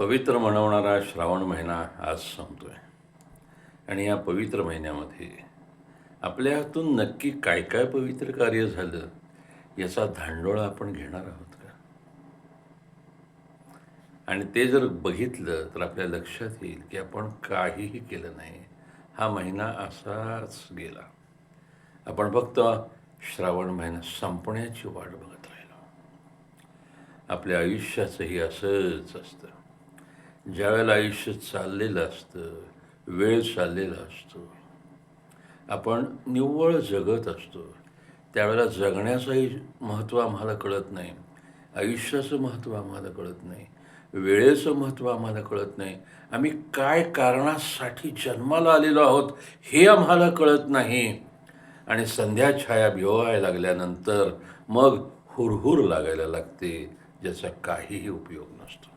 पवित्र म्हणवणारा श्रावण महिना आज संपतो आहे आणि या पवित्र महिन्यामध्ये आपल्या हातून नक्की काय काय पवित्र कार्य झालं याचा धांडोळा आपण घेणार आहोत का? आणि ते जर बघितलं तर आपल्या लक्षात येईल की आपण काहीही केलं नाही. हा महिना असाच गेला. आपण फक्त श्रावण महिना संपण्याची वाट बघत राहिलो. आपल्या आयुष्याचंही असंच असतं. ज्यावेळेला आयुष्य चाललेलं असतं वेळ चाललेला असतो आपण निव्वळ जगत असतो. त्यावेळेला जगण्याचंही महत्त्व आम्हाला कळत नाही आयुष्याचं महत्त्व आम्हाला कळत नाही वेळेचं महत्त्व आम्हाला कळत नाही. आम्ही काय कारणासाठी जन्माला आलेलो आहोत हे आम्हाला कळत नाही. आणि संध्या छाया भिवाय लागल्यानंतर मग हुरहुर लागायला लागते ज्याचा काहीही उपयोग नसतो.